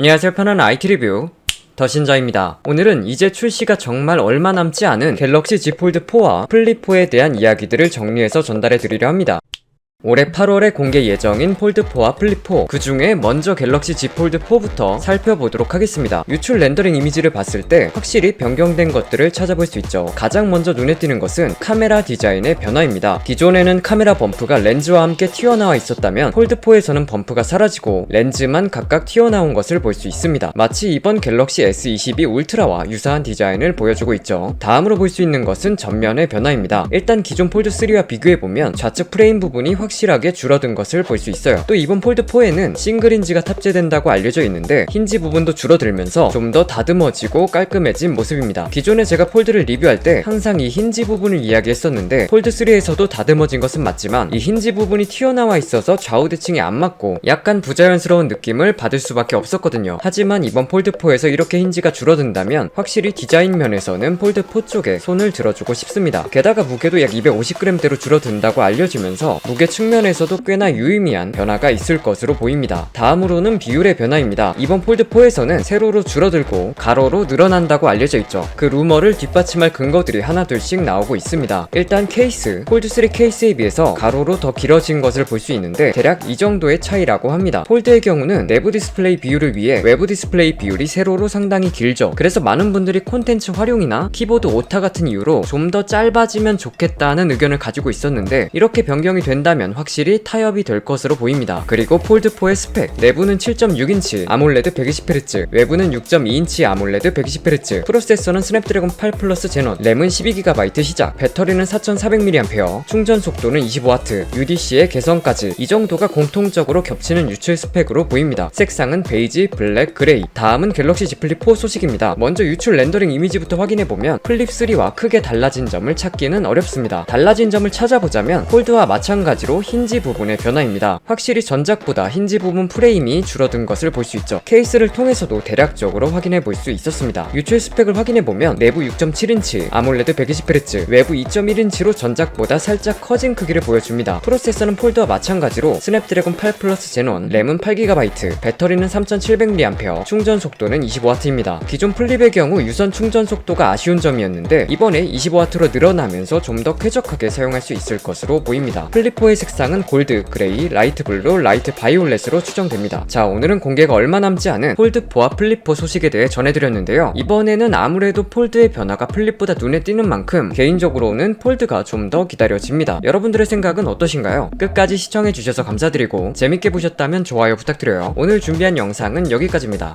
안녕하세요 편안한 IT 리뷰 더신자입니다. 오늘은 이제 출시가 정말 얼마 남지 않은 갤럭시 Z 폴드 4와 플립 4에 대한 이야기들을 정리해서 전달해 드리려 합니다. 올해 8월에 공개 예정인 폴드4와 플립4 그 중에 먼저 갤럭시 Z 폴드 4부터 살펴보도록 하겠습니다. 유출 렌더링 이미지를 봤을 때 확실히 변경된 것들을 찾아볼 수 있죠. 가장 먼저 눈에 띄는 것은 카메라 디자인의 변화입니다. 기존에는 카메라 범프가 렌즈와 함께 튀어나와 있었다면 폴드4에서는 범프가 사라지고 렌즈만 각각 튀어나온 것을 볼 수 있습니다. 마치 이번 갤럭시 S22 울트라와 유사한 디자인을 보여주고 있죠. 다음으로 볼 수 있는 것은 전면의 변화입니다. 일단 기존 폴드3와 비교해보면 좌측 프레임 부분이 확 실하게 줄어든 것을 볼 수 있어요. 또 이번 폴드4에는 싱글 힌지가 탑재된다고 알려져 있는데 힌지 부분도 줄어들면서 좀 더 다듬어지고 깔끔해진 모습입니다. 기존에 제가 폴드를 리뷰할 때 항상 이 힌지 부분을 이야기했었는데 폴드3에서도 다듬어진 것은 맞지만 이 힌지 부분이 튀어나와 있어서 좌우 대칭이 안 맞고 약간 부자연스러운 느낌을 받을 수밖에 없었거든요. 하지만 이번 폴드4에서 이렇게 힌지가 줄어든다면 확실히 디자인 면에서는 폴드4 쪽에 손을 들어주고 싶습니다. 게다가 무게도 약 250g대로 줄어든다고 알려지면서 무게 측 면에서도 꽤나 유의미한 변화가 있을 것으로 보입니다. 다음으로는 비율의 변화입니다. 이번 폴드4에서는 세로로 줄어들고 가로로 늘어난다고 알려져 있죠. 그 루머를 뒷받침할 근거들이 하나둘씩 나오고 있습니다. 일단 케이스, 폴드3 케이스에 비해서 가로로 더 길어진 것을 볼 수 있는데 대략 이 정도의 차이라고 합니다. 폴드의 경우는 내부 디스플레이 비율을 위해 외부 디스플레이 비율이 세로로 상당히 길죠. 그래서 많은 분들이 콘텐츠 활용이나 키보드 오타 같은 이유로 좀 더 짧아지면 좋겠다는 의견을 가지고 있었는데 이렇게 변경이 된다면 확실히 타협이 될 것으로 보입니다. 그리고 폴드4의 스펙 내부는 7.6인치 아몰레드 120Hz 외부는 6.2인치 아몰레드 120Hz 프로세서는 스냅드래곤 8 플러스 제논 램은 12GB 시작 배터리는 4400mAh 충전 속도는 25W UDC의 개선까지 이 정도가 공통적으로 겹치는 유출 스펙으로 보입니다. 색상은 베이지, 블랙, 그레이 다음은 갤럭시 Z 플립 4 소식입니다. 먼저 유출 렌더링 이미지부터 확인해보면 플립 3와 크게 달라진 점을 찾기는 어렵습니다. 달라진 점을 찾아보자면 폴드와 마찬가지로 힌지 부분의 변화입니다. 확실히 전작보다 힌지 부분 프레임이 줄어든 것을 볼 수 있죠. 케이스를 통해서도 대략적으로 확인해 볼 수 있었습니다. 유출 스펙을 확인해 보면 내부 6.7인치, 아몰레드 120Hz, 외부 2.1인치로 전작보다 살짝 커진 크기를 보여줍니다. 프로세서는 폴드와 마찬가지로 스냅드래곤 8 플러스 제논, 램은 8GB, 배터리는 3700mAh, 충전 속도는 25W입니다. 기존 플립의 경우 유선 충전 속도가 아쉬운 점이었는데 이번에 25W로 늘어나면서 좀 더 쾌적하게 사용할 수 있을 것으로 보입니다. 플립4의 색상은 골드, 그레이, 라이트 블루, 라이트 바이올렛으로 추정됩니다. 자, 오늘은 공개가 얼마 남지 않은 폴드4와 플립4 소식에 대해 전해드렸는데요. 이번에는 아무래도 폴드의 변화가 플립보다 눈에 띄는 만큼 개인적으로는 폴드가 좀 더 기다려집니다. 여러분들의 생각은 어떠신가요? 끝까지 시청해주셔서 감사드리고 재밌게 보셨다면 좋아요 부탁드려요. 오늘 준비한 영상은 여기까지입니다.